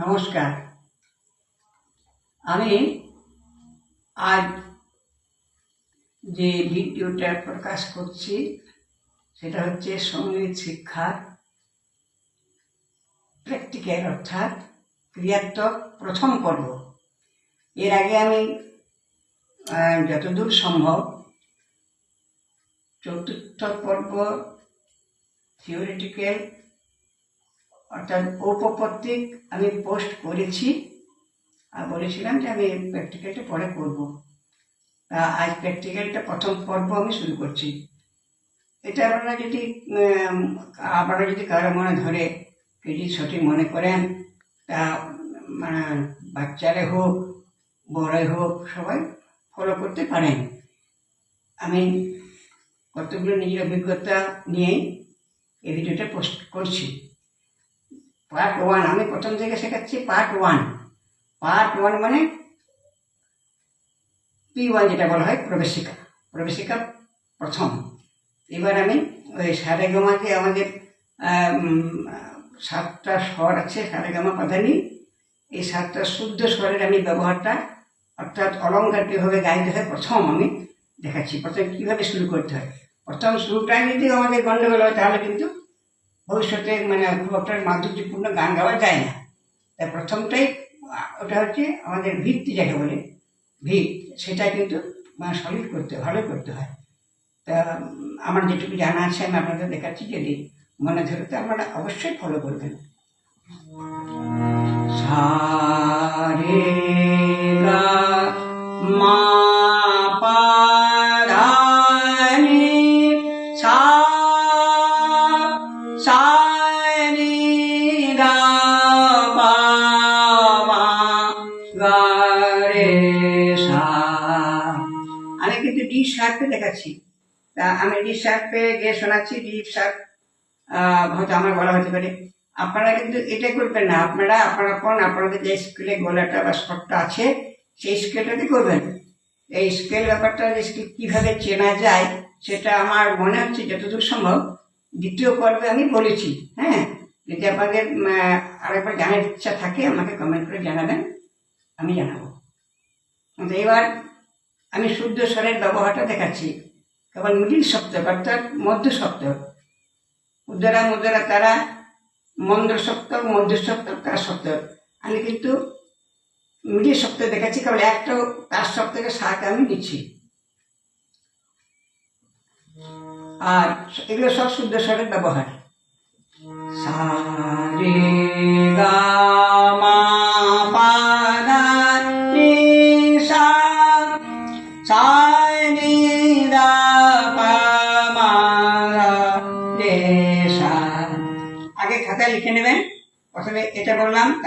নমস্কার। আমি আজ যে ভিডিওটা প্রকাশ করছি, সেটা হচ্ছে সংগীত শিক্ষার প্র্যাকটিক্যাল অর্থাৎ ক্রিয়াত্মক প্রথম পর্ব। এর আগে আমি যতদূর সম্ভব চতুর্থ পর্ব থিওরিটিক্যাল অর্থাৎ ঔপপত্তিক আমি পোস্ট করেছি আর বলেছিলাম যে আমি প্র্যাকটিক্যালটা পরে করব। আজ প্র্যাকটিক্যালটা প্রথম পর্ব আমি শুরু করছি। এটা আপনারা যদি আপনারা যদি কারও মনে ধরে যদি সঠিক মনে করেন, তা মানে বাচ্চারে হোক, বড়ই হোক, সবাই ফলো করতে পারেন। আমি কতগুলো নিজের অভিজ্ঞতা নিয়েই এই ভিডিওটা পোস্ট করছি। পার্ট ওয়ান আমি প্রথম থেকে শেখাচ্ছি পার্ট ওয়ান পার্ট ওয়ান মানে পি ওয়ান যেটা বলা হয় প্রবেশিকা প্রবেশিকা প্রথম। এবার আমি ওই সারেগামাকে আমাদের সাতটা স্বর আছে সারেগামা পাধানি এই সাতটা শুদ্ধ স্বরের আমি ব্যবহারটা, অর্থাৎ অলঙ্কার কীভাবে গাইতে হয়, প্রথম আমি দেখাচ্ছি। প্রথমে কীভাবে শুরু করতে হয়? প্রথম শুরুটাই যদি আমাদের গণ্ডগোল হয়, তাহলে কিন্তু ভবিষ্যতে মানে খুব একটা মাধুর্যপূর্ণ গান গাওয়া যায় না। তাই প্রথমটাই, ওটা হচ্ছে আমাদের ভিত্তি যাকে বলে, ভিত। সেটা কিন্তু সলিড করতে, ভালো করতে হয়। তা, আমার যেটুকু জানা আছে, আমি আপনাদের দেখাচ্ছি যদি মনে ধরে তো আপনারা অবশ্যই ফলো করবেন। সারে ডি শার্পে দেখাচ্ছি তা আমি ডি শার্পে গিয়ে শোনাচ্ছি, ডি শার্প হয়তো আমার বলা হতে পারে। আপনারা কিন্তু এটা করবেন না। আপনারা আপনারা কোন, আপনাদের যে স্কেলে গলাটা বা স্পটটা আছে, সেই স্কেলটাতে করবেন। এই স্কেল ব্যাপারটা কীভাবে চেনা যায়, সেটা আমার মনে হচ্ছে যতদূর সম্ভব দ্বিতীয় পর্বে আমি বলেছি হ্যাঁ? যদি আপনাদের আরেকবার জানার ইচ্ছা থাকে, আমাকে কমেন্ট করে জানাবেন, আমি জানাব। এবার আমি শুদ্ধ স্বরের ব্যবহারটা দেখাচ্ছি। কেবল মিডিল সপ্তক অর্থাৎ মধ্য সপ্তক উদ্দারা মুদ্রা তারা, মন্দ্র সপ্তক মধ্য সপ্তক তার সপ্তক আমি কিন্তু মিডিল সপ্তক দেখাচ্ছি, কেবল একটা তার সপ্তকের সাথে আমি নিচ্ছি। আর এগুলো সব শুদ্ধ স্বরের ব্যবহার।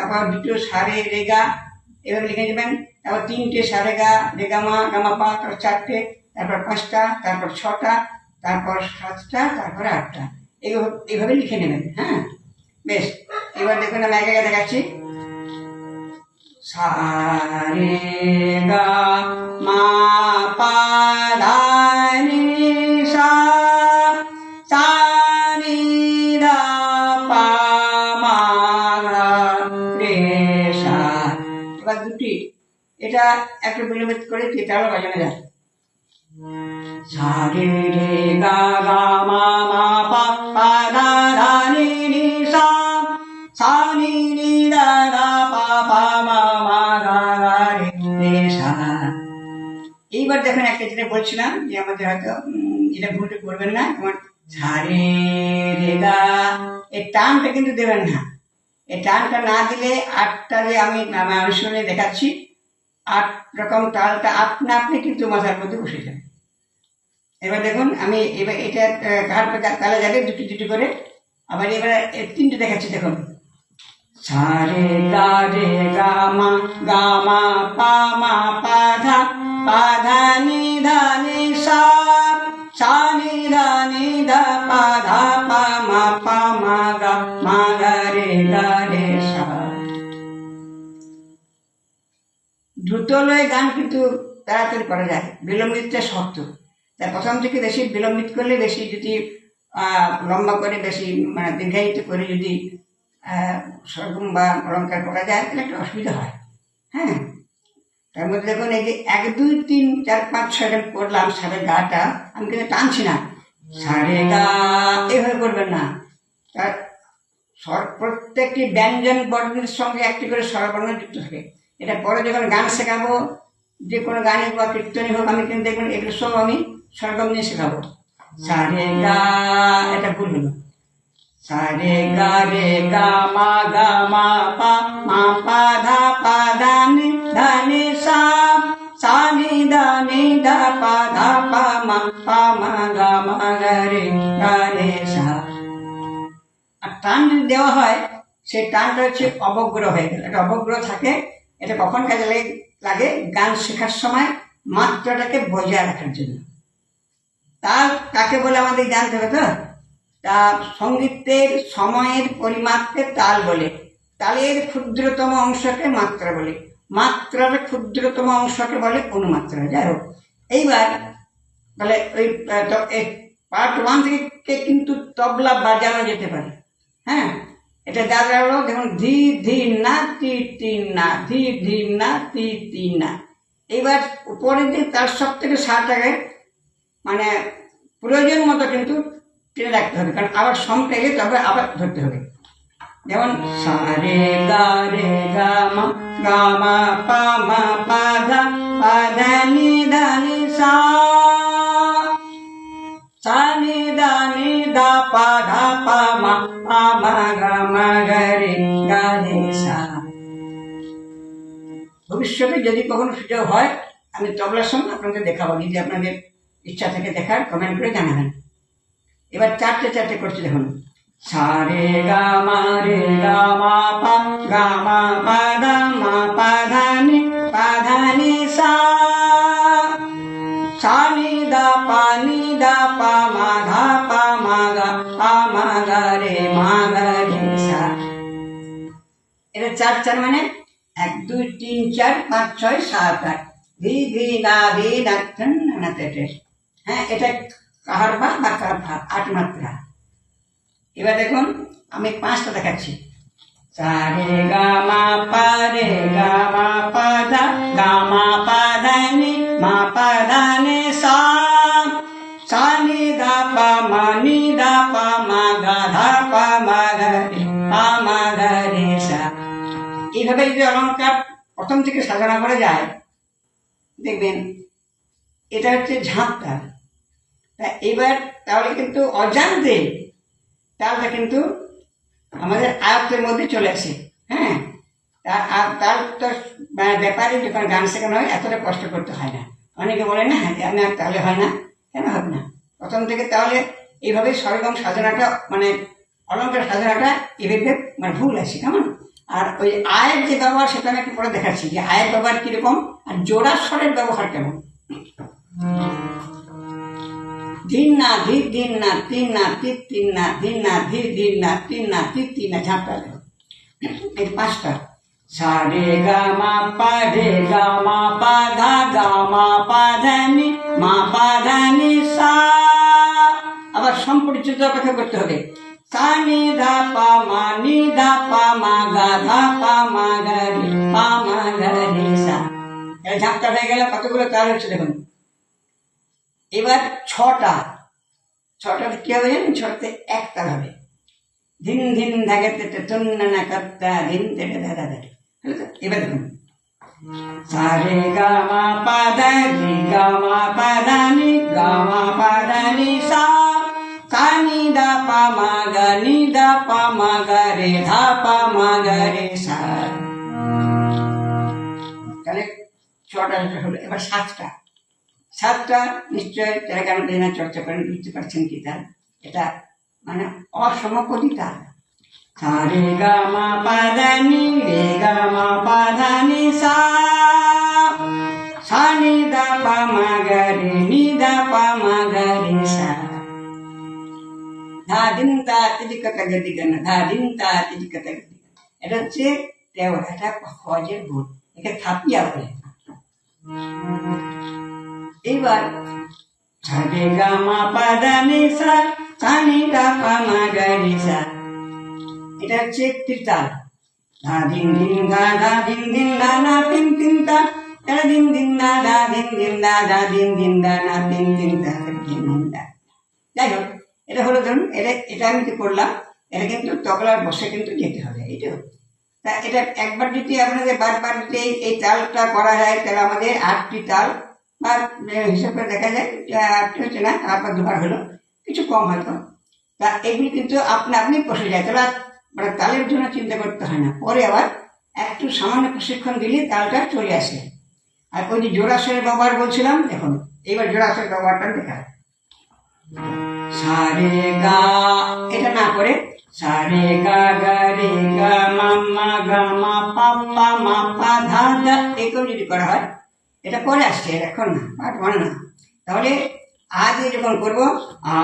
তারপর দুটো সারে রেগা, এভাবে লিখে নেবেন। তারপর তিনটে সারে গা রেগামা গামাপা তারপর চারটে, তারপর পাঁচটা, তারপর ছটা, তারপর সাতটা, তারপর আটটা। এইভাবে লিখে নেবেন হ্যাঁ? বেশ, এবার দেখুন আমি একে দেখাচ্ছি। সারে গা, মা, পা ধা এবার এটা একটু বিলম্বিত করে তেতাল বাজানো যায় রে রে গা গা মা মা পা পা ধা ধা নি নি সা সা নি নি দা দা পা পা মা মা গা গা রে রে সা এইবার দেখেন একটা যেটা বলছিলাম যে আমাদের হয়তো এটা ভুলটা করবেন না তোমার সারে রে গা এই টানটা কিন্তু দেবেন না। টানটা না দিলে আটটা যে আমি অনুশীলনে দেখাচ্ছি। আট রকম তালটা আপনা আপনি কিন্তু মাথার মধ্যে বসে যাবে এবার দেখুন, আমি এবার এটা কার তালে যাবে, দুটি দুটি করে। আবার এবার তিনটে দেখাচ্ছি, দেখুন। সারে গা রে গা মা গা মা পা মা পা ধা দ্রুত লয়ে গান কিন্তু তাড়াতাড়ি করা যায়। বিলম্বিতটা শক্ত। তাই প্রথম থেকে বেশি বিলম্বিত করলে বেশি যদি লম্বা করে বেশি মানে দীর্ঘায়িত করে যদি সরগম বা অলঙ্কার করা যায়, তাহলে একটা অসুবিধা হয়। হ্যাঁ? তার মধ্যে দেখুন, এই যে এক, দুই, তিন, চার, পাঁচ, ছয় করলাম সারে গাটা, আমি কিন্তু টানছি না। সারে গা, এভাবে করবেন না। তার প্রত্যেকটি ব্যঞ্জন বর্ণের সঙ্গে একটি করে স্বরবর্ণ যুক্ত থাকে। এটা পরে যখন গান শেখাবো, যে কোনো গানই বা কীর্তনে হোক, আমি কিন্তু দেখবেন এগুলো সব আমি স্বরগম নিয়ে শেখাবো। সারে গা, এটা ভুল হলো। সারে গা রে গা, মা গা, মা পা মা পা ধা পা ধা, নি ধা, নি সা সা, নি ধা নি ধা পা ধা, পা, মা পা, মা গা মা গা রে গা রে সা। আর টান দেওয়া হয়, সেই টানটা হচ্ছে অবগ্রহ হয়ে গেল। একটা অবগ্রহ থাকে এটা কখন কাজে লাগে- গান শেখার সময় মাত্রাটাকে বজায় রাখার জন্য। তার কাকে বলে আমাদের জানতে হবে তো? তা, সঙ্গীতের সময়ের পরিমাপকে তাল বলে। তালের ক্ষুদ্রতম অংশকে মাত্রা বলে। মাত্রার ক্ষুদ্রতম অংশকে বলে অনুমাত্রা। যাই হোক, এইবার তাহলে ওই পার্ট ওয়ান থেকে কিন্তু তবলা বাজানো যেতে পারে। হ্যাঁ? এটা যা হলো দেখুন, ধি ধি, না, তি তিন না, ধি ধি, না, তি তিন না। এইবার উপরের দিক তার সব থেকে আগে মানে প্রয়োজন মতো কিন্তু টেনে রাখতে হবে, কারণ আবার সম পেলে তবে আবার ধরতে হবে। যেমন, সা, রে, গা রে, গা, মা গা, মা, পা মা, পা, ধা পা, ধা, নি ধা, নি, সা। ভবিষ্যতে যদি কখনো সুযোগ হয়, আমি তবলার সঙ্গে আপনাদের দেখাবো, যদি আপনাদের ইচ্ছা থেকে দেখার কমেন্ট করে জানাবেন। এবার চারটে চারটে করছি দেখুন। সা, রে, গা, মা, রে, গা, মা, পা, গা, মা, পা মা, পা ধা পা ধা সা। চার চার মানে এক, দুই, তিন, চার, পাঁচ, ছয়, সাত, আট। না হ্যাঁ এটা কাহার বা বা ভাব আট মাত্রা। এবার দেখুন, আমি পাঁচটা দেখাচ্ছি। সা রে গা মা পা রে গা মা পা ধা গা মা পা ধা নি মা পা ধা নি সা সা এইভাবে যদি অলঙ্কার প্রথম থেকে সাজানো করা যায়, দেখবেন এটা হচ্ছে ঝাঁপটা। তা এবার তাহলে কিন্তু অজান্তে তালটা কিন্তু আমাদের আয়ত্তের মধ্যে চলে আসে হ্যাঁ? তার তার তো মানে ব্যাপারে যখন গান শেখানো হয়, এতটা কষ্ট করতে হয় না। অনেকে বলে, না যে আমি আর তাহলে হয় না। কেন হবে না? প্রথম থেকে তাহলে এইভাবে সরগম সাজানাটা মানে অলঙ্কার সাজানাটা এভাবে মানে ভুল আছে, কেমন? আর ওই আয়ের যে ব্যবহার, সেটা আমি একটু পরে দেখাচ্ছি যে আয়ের ব্যবহার কীরকম আর জোড়া স্বরের ব্যবহার কেমন। না দিন না তিন না তিন না না দিন না তিন না তিন না ঝাঁপটা পাঁচটা। পা রে পা ধা পা ধা নি, মা পা ধা নি সা। আবার সম্পরিচিত অপেক্ষা করতে হবে। ধা পা মা গা ধা পা মা গা রে পা মা গা রে সা এই ঝাঁপটা হয়ে গেলে কতগুলো তার হচ্ছে দেখুন। এবার ছটা। ছটাতে কি হবে জানেন? ছটাতে এক তাল হবে। ধিন ধিন ধাগে তেটে তুন্না না কর্তা ধিন তেটে দাদা দাদা এবার দেখুন। সারে গা মা পা দা রে, গা মা পা দা নি, গা মা পা দা নি সা সা নি গা রে ধা পা মা গা তাহলে ছটা হলো, এবার সাতটা। সাতটা, নিশ্চয় যারা গান বাজনা চর্চা করেন, বুঝতে পারছেন কি তার? এটা মানে সা রে গা মা পা ধা নি রে গা মা পা ধা সা সা নি দা পা মা গা রে ধা দিন তা তিরিকতা গতি গান ধা দিন তা তিরিকতা গতি গান। এটা হচ্ছে তেওড়া এটা হজের ভোট একে থাপিয়া বলে এইবার সারে গা মা পা ধা নি সা সা নি দা পা মা গা রে সা এটা হচ্ছে তিরতাল ধা দিন দিন দা দা দিন দিন দা না তিন তিন তা এটা দিন দিন দা দা দিন দিন দা দা দিন দিন দা না তিন তিন তা দিন দিন দা যাই হোক এটা হলো ধরুন, এটা এটা আমি যে করলাম, এটা কিন্তু তবলার বসে কিন্তু যেতে হবে এইটা তা। এটা একবার যদি আপনাদের বারবার যদি এই- তালটা করা যায়, তাহলে আমাদের আটটি তাল, বা হিসাব করে দেখা যায় আটটি হচ্ছে না তারপর দুবার হলো, কিছু কম হয়তো। তা এগুলি কিন্তু আপনি আপনি বসে যায়, তাহলে মানে তালের জন্য চিন্তা করতে হয় না। পরে আবার একটু সামান্য প্রশিক্ষণ দিলে তালটা চলে আসে। আর ওই যে জোড়াশয়ের ব্যবহার বলছিলাম, দেখুন, এইবার জোড়াশয়ের ব্যবহারটা দেখা সারে গা এটা না করে সারে গা গা রে গা মাম্মা গা মা পাপ্পা মা পা ধা ধা এরকম যদি করা হয় এটা পরে আসছে এখন না পাঠ মানে না তাহলে আজ যখন করব আ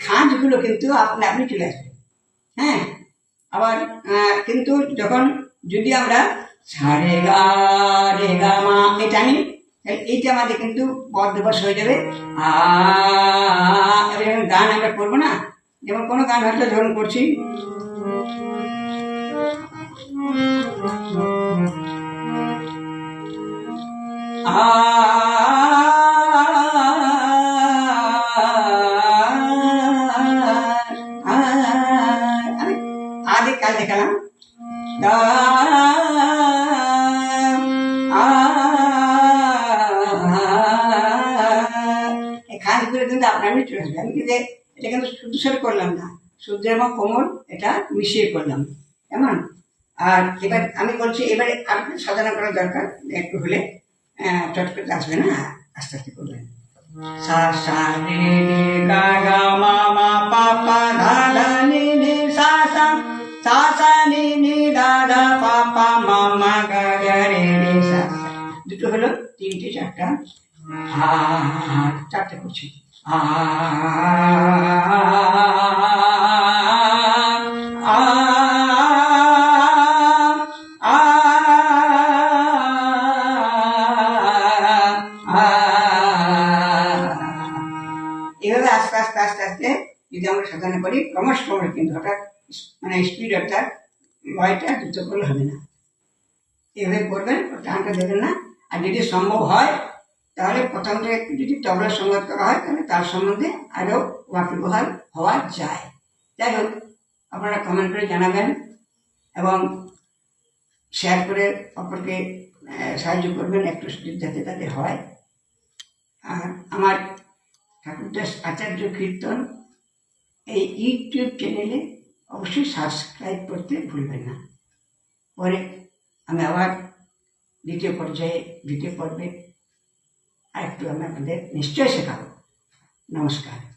খাঁজগুলো কিন্তু আপনি আপনি চলে আসবে হ্যাঁ আবার কিন্তু যখন যদি আমরা রে গা মা এটা আনি এইটা আমাদের কিন্তু হয়ে যেমন গান হয়তো ধরুন করছি আমি আদি কাল দেখালাম কিন্তু আপনার আমি চলে আসবে আমি কিন্তু এটা কিন্তু শুদ্ধ স্বরে করলাম না। শুদ্ধ এবং কোমল এটা মিশিয়ে করলাম। কেমন? আর এবার আমি বলছি, এবারে আপনি সাধনা করা দরকার। একটু হলে চট করে আসবে না? আস্তে আস্তে করবেন। দুটো হলো, তিনটে, চারটা। চারটে করছি। এভাবে আস্তে আস্তে আস্তে আস্তে যদি আমরা সাধনা করি ক্রমশ ক্রমশ কিন্তু হঠাৎ মানে স্পিড অর্থাৎ লয়টা দ্রুত করলে হবে না। এভাবে করবেন টানটা দেবেন না। আর যদি সম্ভব হয় তাহলে প্রথম থেকে যদি তবলা সঙ্গত করা হয়, তাহলে তার সম্বন্ধে আরও ওয়াকিবহাল হওয়া যায়। যাই হোক, আপনারা কমেন্ট করে জানাবেন এবং শেয়ার করে অপরকে সাহায্য করবেন একটু সুযোগ যাতে তাতে হয়। আর আমার ঠাকুরদাস আচার্য কীর্তন এই ইউটিউব চ্যানেলে অবশ্যই সাবস্ক্রাইব করতে ভুলবেন না। পরে আমি আবার দ্বিতীয় পর্যায়ে, দ্বিতীয় পর্বে আর একটু আমি আপনাদের নিশ্চয়ই শেখাবো। নমস্কার।